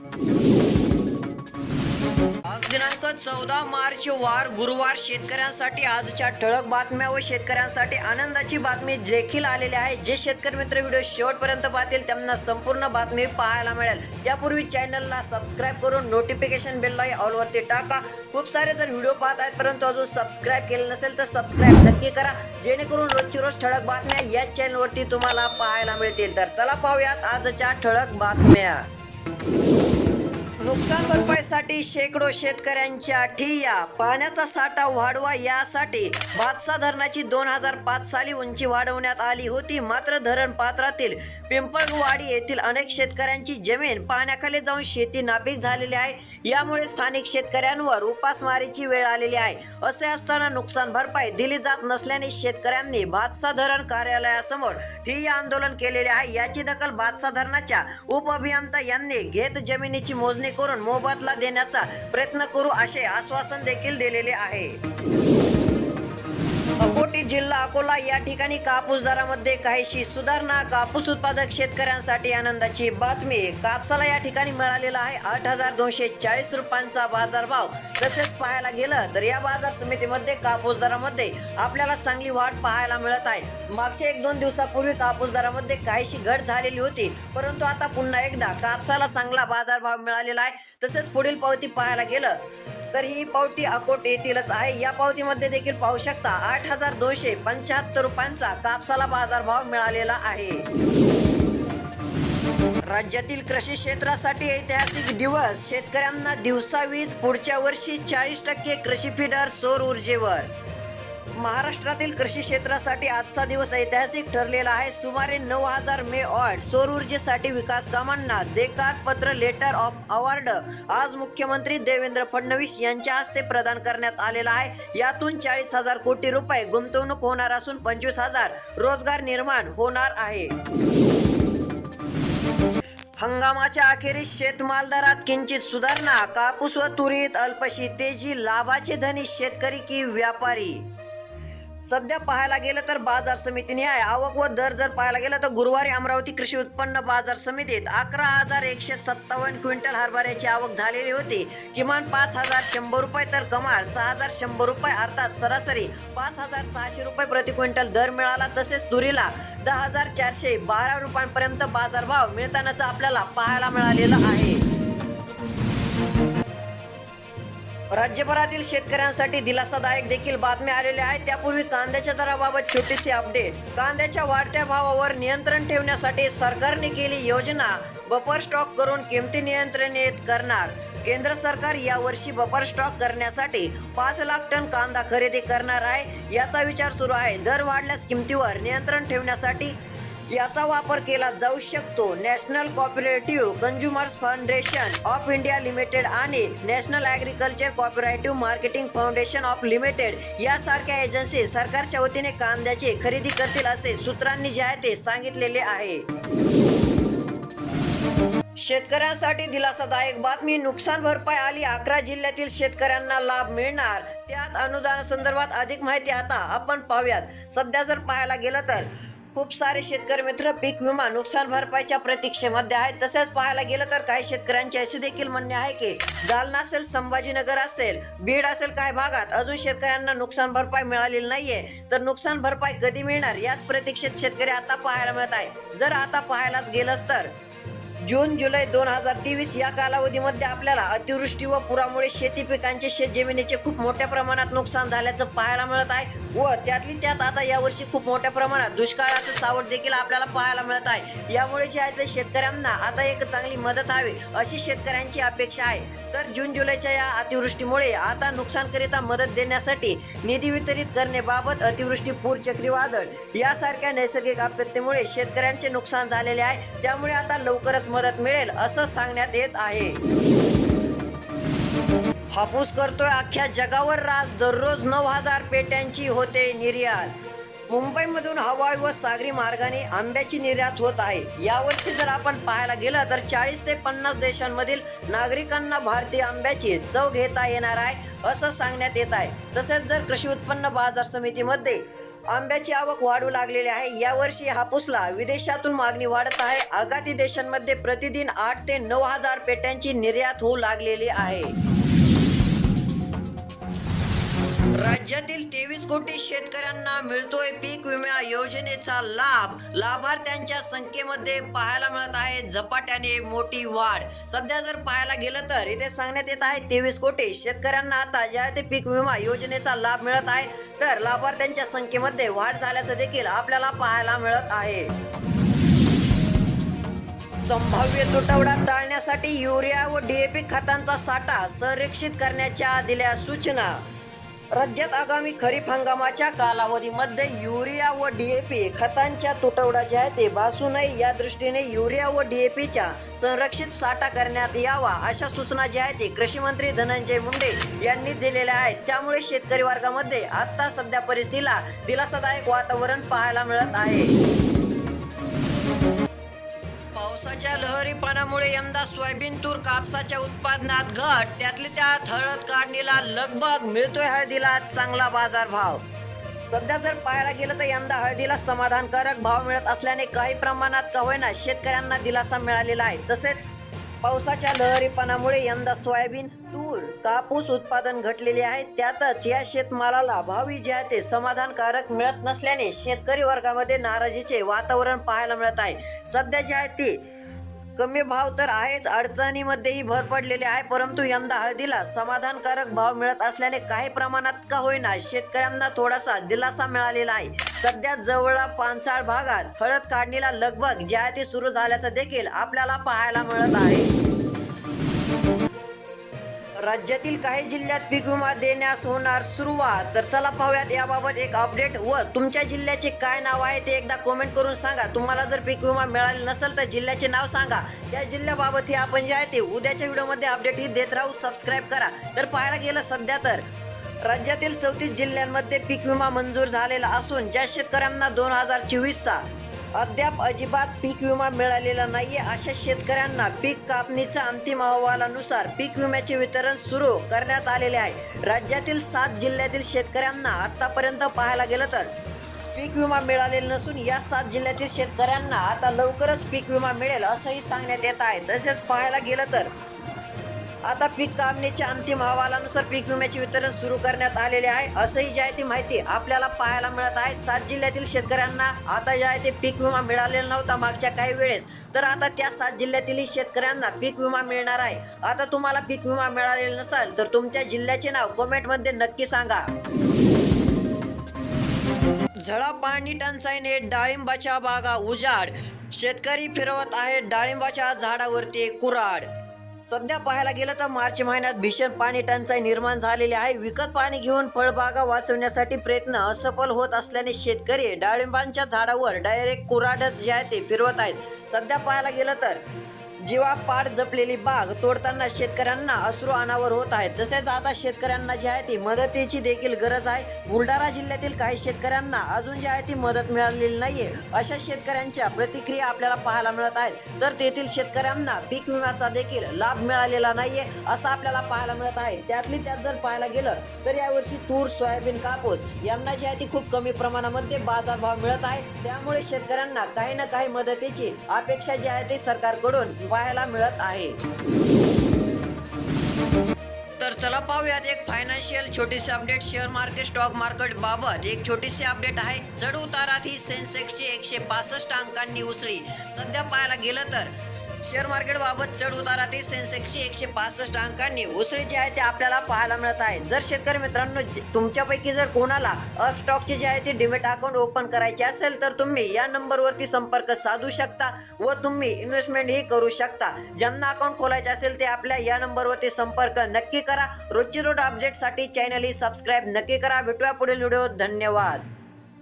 आज दिनांक चौदा मार्च वार गुरुवार शेतकऱ्यांसाठी आजच्या ठळक बातम्या व शेतकऱ्यांसाठी आनंदाची बातमी देखील आलेली आहे. जे शेतकरी मित्र व्हिडिओ शेवटपर्यंत पाहतील त्यांना संपूर्ण बातमी पाहायला मिळेल. त्यापूर्वी चॅनलला सबस्क्राईब करून नोटिफिकेशन बेललाही ऑलवरती टाका. खूप सारे जर व्हिडिओ पाहत आहेत परंतु अजून सबस्क्राईब केले नसेल तर सबस्क्राईब नक्की करा. जेणेकरून रोजची रोज ठळक बातम्या या चॅनलवरती तुम्हाला पाहायला मिळतील. तर चला पाहूयात आजच्या ठळक बातम्या. नुकसान भरपाईसाठी शेकडो शेतकऱ्यांच्या ठिय्या पाण्याचा साठा वाढवा यासाठी भातसा धरणाची दोन हजार पाच साली उंची वाढवण्यात आली होती. मात्र धरण पात्रातील पिंपळवाडी येथील अनेक शेतकऱ्यांची जमीन पाण्याखाली जाऊन शेती नापीक झालेली आहे. यामुळे स्थानिक शेतकऱ्यांवर उपासमारीची वेळ आलेली आहे. असे असताना नुकसान भरपाई दिली जात नसल्याने शेतकऱ्यांनी भातसा धरण कार्यालयासमोर ठिय्या आंदोलन केलेले आहे. याची दखल भातसा धरणाच्या उपअभियंता यांनी घेत जमिनीची मोजणी करून मोबदला देण्याचा प्रयत्न करू असे आश्वासन देखील दिलेले आहे. अकोटी जिल्हा अकोला या ठिकाणी कापूस दरामध्ये काहीशी सुधारणा कापूस उत्पादक शेतकऱ्यांसाठी आनंदाची बातमी. कापसाला या ठिकाणी मिळालेला आहे आठ हजार दोनशे चाळीस रुपयांचा बाजारभाव. तसेच पाहायला गेलं तर या बाजार समितीमध्ये कापूस दरामध्ये आपल्याला चांगली वाढ पाहायला मिळत आहे. मागच्या एक दोन दिवसापूर्वी कापूस दरामध्ये काहीशी घट झालेली होती. परंतु आता पुन्हा एकदा कापसाला चांगला बाजारभाव मिळालेला आहे. तसेच पुढील पावती पाहायला गेलं तर ही पावती अकोट येथीलच आहे. या पावतीमध्ये देखील पाहू शकता आठ हजार दोनशे पंच्याहत्तर रुपयांचा कापसाला बाजारभाव मिळालेला आहे. राज्यातील कृषी क्षेत्रासाठी ऐतिहासिक दिवस. शेतकऱ्यांना दिवसा वीज पुढच्या वर्षी चाळीस टक्के कृषी फिडर सौर ऊर्जेवर. महाराष्ट्रातील कृषी क्षेत्रासाठी आजचा दिवस ऐतिहासिक ठरलेला आहे. सुमारे नऊ हजार मे ऑट सौर ऊर्जेसाठी विकास कामांना देकार पत्र लेटर ऑफ अवॉर्ड आज मुख्यमंत्री देवेंद्र फडणवीस यांच्या हस्ते प्रदान करण्यात आलेला आहे. यातून चाळीस हजार कोटी रुपये गुंतवणूक होणार असून पंचवीस हजार रोजगार निर्माण होणार आहे. हंगामाच्या अखेरीस शेतमाल दरात किंचित सुधारणा कापूस व तुरीत अल्पशी तेजी लाभाचे धनी शेतकरी की व्यापारी? सध्या पाहायला गेलं तर बाजार समितीने आहे आवक व दर जर पाहायला गेलं तर गुरुवारी अमरावती कृषी उत्पन्न बाजार समितीत अकरा हजार एकशे सत्तावन्न क्विंटल हरभऱ्याची आवक झालेली होती. किमान पाच हजार शंभर रुपये तर कमाल सहा हजार शंभर रुपये अर्थात सरासरी पाच हजार सहाशे रुपये प्रति क्विंटल दर मिळाला तसेच तुरीला दहा हजार चारशे बारा रुपयांपर्यंत बाजारभाव मिळतानाच आपल्याला पाहायला मिळालेला आहे. राज्यभरातील शेतकऱ्यांसाठी दिलासादायक देखील बातम्या आलेल्या आहेत. त्यापूर्वी कांद्याच्या दराबाबत छोटीशी अपडेट कांद्याच्या वाढत्या भावावर नियंत्रण ठेवण्यासाठी सरकारने केली योजना. बफर स्टॉक करून किमती नियंत्रणित करणार. केंद्र सरकार यावर्षी बफर स्टॉक करण्यासाठी पाच लाख टन कांदा खरेदी करणार आहे. याचा विचार सुरू आहे. दर वाढल्यास किमतीवर नियंत्रण ठेवण्यासाठी याचा वापर केला जाऊ शकतो. National cooperative consumers foundation of India limited आणि national agriculture cooperative marketing foundation of limited यासारख्या एजन्सी सरकारच्या वतीने कांद्याची खरेदी करतील असे सूत्रांनी जे आहे ते सांगितलेले आहे. शेतकऱ्यांसाठी दिलासादायक बातमी नुकसान भरपाई आली अकरा जिल्ह्यातील शेतकऱ्यांना लाभ मिळणार. त्यात अनुदानासंदर्भात अधिक माहिती आता आपण पाहूयात. सध्या जर पाहायला गेलं तर खूप सारे शेतकरी मित्र पीक विमा नुकसान भरपाईच्या प्रतीक्षेमध्ये आहेत. तसेच पाहायला गेलं तर काही शेतकऱ्यांचे असे देखील म्हणणे आहे की जालना असेल संभाजीनगर असेल बीड असेल काही भागात अजून शेतकऱ्यांना नुकसान भरपाई मिळालेली नाहीये. तर नुकसान भरपाई कधी मिळणार याच प्रतीक्षेत शेतकरी आता पाहायला मिळत आहे. जर आता पाहायलाच गेलंच तर जून जुलै दोन हजार तेवीस या कालावधीमध्ये आपल्याला अतिवृष्टी व पुरामुळे शेती पिकांचे शेत जमिनीचे खूप मोठ्या प्रमाणात नुकसान झाल्याचं पाहायला मिळत आहे व त्यातली त्यात आता यावर्षी खूप मोठ्या प्रमाणात दुष्काळाचं सावट देखील आपल्याला पाहायला मिळत आहे. यामुळे जे आहे ते शेतकऱ्यांना आता एक चांगली मदत हवी अशी शेतकऱ्यांची अपेक्षा आहे. तर जून जुलैच्या या अतिवृष्टीमुळे आता नुकसानकरिता मदत देण्यासाठी निधी वितरित करण्याबाबत अतिवृष्टी पूर चक्रीवादळ यासारख्या नैसर्गिक आपत्तीमुळे शेतकऱ्यांचे नुकसान झालेले आहे. त्यामुळे आता लवकरच मदत मिळेल असं सांगण्यात येत आहे. हापूस करतोय अख्ख्या जगावर राज. दररोज नऊ हजार पेट्यांची होते निर्यात. मुंबईमधून हवाई व सागरी मार्गाने आंब्याची निर्यात होत आहे. यावर्षी जर आपण पाहायला गेलं तर चाळीस ते पन्नास देशांमधील नागरिकांना भारतीय आंब्याची चव घेता येणार आहे असं सांगण्यात येत आहे. तसेच जर कृषी उत्पन्न बाजार समितीमध्ये आंब्याची आवक वाढू लागलेली आहे. यावर्षी हापूसला विदेशातून मागणी वाढत आहे. आघाती देशांमध्ये प्रतिदिन आठ ते नऊ हजार पेट्यांची निर्यात होऊ लागलेली आहे. राज्यातील तेवीस कोटी शेतकऱ्यांना मिळतोय पीक विमा योजनेचा लाभ. लाभार्थ्यांच्या संख्येमध्ये पाहायला मिळत आहे झपाट्याने मोठी वाढ. सध्या जर पाहायला गेलं तर इथे सांगण्यात येत आहे तेवीस कोटी शेतकऱ्यांना आता ज्या ते पीक विमा योजनेचा लाभ मिळत आहे तर लाभार्थ्यांच्या संख्येमध्ये वाढ झाल्याचं देखील आपल्याला पाहायला मिळत आहे. संभाव्य तुटवडा टाळण्यासाठी युरिया व डीएपी खतांचा साठा संरक्षित करण्याच्या दिल्या सूचना. राज्यात आगामी खरीप हंगामाच्या कालावधीमध्ये युरिया व डीएपी खतांच्या तुटवडा जे आहे ते भासू नये. या दृष्टीने युरिया व डीएपीच्या संरक्षित साठा करण्यात यावा अशा सूचना ज्या आहेत ते कृषी मंत्री धनंजय मुंडे यांनी दिलेल्या आहेत. त्यामुळे शेतकरी वर्गामध्ये आता सध्या परिस्थितीला दिलासादायक वातावरण पाहायला मिळत आहे. पावसाच्या लहरीपणामुळे यंदा सोयाबीन तूर कापसाच्या उत्पादनात घट. त्यातली त्यात हळद काढणीला लगबग मिळतोय हळदीला चांगला बाजारभाव. सध्या जर पाहायला गेलं तर यंदा हळदीला समाधानकारक भाव मिळत असल्याने काही प्रमाणात का होईना शेतकऱ्यांना दिलासा मिळालेला आहे. तसेच पावसाच्या लहरीपणामुळे यंदा सोयाबीन तूर कापूस उत्पादन घटलेले आहे. त्यातच या शेतमालाला भावी जे आहे ते समाधानकारक मिळत नसल्याने शेतकरी वर्गामध्ये नाराजीचे वातावरण पाहायला मिळत आहे. सध्या जे आहे ते कमी भाव तर आहेच अडचणीमध्येही भर पडलेले आहे परंतु यंदा हळदीला समाधानकारक भाव मिळत असल्याने काही प्रमाणात का होईना शेतकऱ्यांना थोडासा दिलासा मिळालेला आहे. सध्या जवळ पानसाळ भागात हळद काढणीला लगबग जे ते सुरू झाल्याचं देखील आपल्याला पाहायला मिळत आहे. राज्यातील काही जिल्ह्यात पीक विमा देण्यास होणार सुरुवात. तर चला पाहूयात याबाबत एक अपडेट व तुमच्या जिल्ह्याचे काय नाव आहे ते एकदा कमेंट करून सांगा. तुम्हाला जर पीक विमा मिळाले नसेल तर जिल्ह्याचे नाव सांगा. त्या जिल्ह्याबाबत हे आपण जे आहे ते उद्याच्या व्हिडिओमध्ये अपडेट ही देत राहू. सबस्क्राईब करा. तर पाहायला गेलं सध्या तर राज्यातील चौतीस जिल्ह्यांमध्ये पीक विमा मंजूर झालेला असून ज्या शेतकऱ्यांना दोन हजार चोवीसचा अद्याप अजिबात पीक विमा मिळालेला नाहीये अशा शेतकऱ्यांना पीक कापणीच्या अंतिम अहवालानुसार पीक विम्याचे वितरण सुरू करण्यात आलेले आहे. राज्यातील सात जिल्ह्यातील शेतकऱ्यांना आतापर्यंत पाहायला गेलं तर पीक विमा मिळालेला नसून या सात जिल्ह्यातील शेतकऱ्यांना आता लवकरच पीक विमा मिळेल असंही सांगण्यात येत आहे. तसेच पाहायला गेलं तर आता पीक कापणीच्या अंतिम अहवालानुसार पीक विम्याचे वितरण सुरू करण्यात आलेले आहे. असंही जे आहे ती माहिती आपल्याला पाहायला मिळत आहे. सात जिल्ह्यातील शेतकऱ्यांना आता जे आहे ते पीक विमा मिळालेला नव्हता मागच्या काही वेळेस. तर आता त्या सात जिल्ह्यातील शेतकऱ्यांना पीक विमा मिळणार आहे. आता तुम्हाला पीक विमा मिळालेला नसेल तर तुमच्या जिल्ह्याचे नाव कमेंटमध्ये नक्की सांगा. झळा पाणी टंचाईने डाळिंबाच्या बागा उजाड. शेतकरी फिरवत आहेत डाळिंबाच्या झाडावरती कुराड सध्या पाहायला गेलं तर मार्च महिन्यात भीषण पाणी टंचाई निर्माण झालेली आहे. विकत पाणी घेऊन फळबागा वाचवण्यासाठी प्रयत्न असफल होत असल्याने शेतकरी डाळिंबांच्या झाडावर डायरेक्ट कुराडच जे आहे ते फिरवत आहेत. सध्या पाहायला गेलं तर जीवापाड जपलेली बाग तोडताना शेतकऱ्यांना अश्रू अनावर होत आहेत. तसेच आता शेतकऱ्यांना जी आहे ती मदतीची देखील गरज आहे. बुलढाणा जिल्ह्यातील काही शेतकऱ्यांना अजून जी आहे ती मदत मिळालेली नाहीये. अशा शेतकऱ्यांच्या प्रतिक्रिया आपल्याला पाहायला मिळत आहेत. तर तेथील शेतकऱ्यांना पीक विम्याचा देखील लाभ मिळालेला नाहीये असं आपल्याला पाहायला मिळत आहे. त्यातली त्यात जर पाहायला गेलं तर यावर्षी तूर सोयाबीन कापूस यांना जी आहे ती खूप कमी प्रमाणामध्ये बाजारभाव मिळत आहे. त्यामुळे शेतकऱ्यांना काही ना काही मदतीची अपेक्षा जी आहे ती सरकारकडून पाहायला मिळत आहे. तर चला पाहूयात एक फायनान्शियल छोटीशी update share market stock market बाबत एक छोटीशी अपडेट आहे. चढ उतारात ही सेन्सेक्सची एकशे पासष्ट अंकांनी उसळी. सध्या पाहायला गेलं तर शेअर मार्केट बाबत चढ उतारातील ही एकशे पासष्ट अंकांनी उसळी जी आहे ते आपल्याला पाहायला मिळत आहे. जर शेतकरी मित्रांनो तुमच्यापैकी जर कोणाला अप स्टॉकचे जे आहे ते डिमेट अकाउंट ओपन करायचे असेल तर तुम्ही या नंबरवरती संपर्क साधू शकता व तुम्ही इन्व्हेस्टमेंट ही करू शकता. ज्यांना अकाउंट खोलायचे असेल ते आपल्या या नंबरवरती संपर्क नक्की करा. रोजची रोज अपडेटसाठी चॅनल ही सबस्क्राईब नक्की करा. भेटूया पुढील व्हिडिओ धन्यवाद.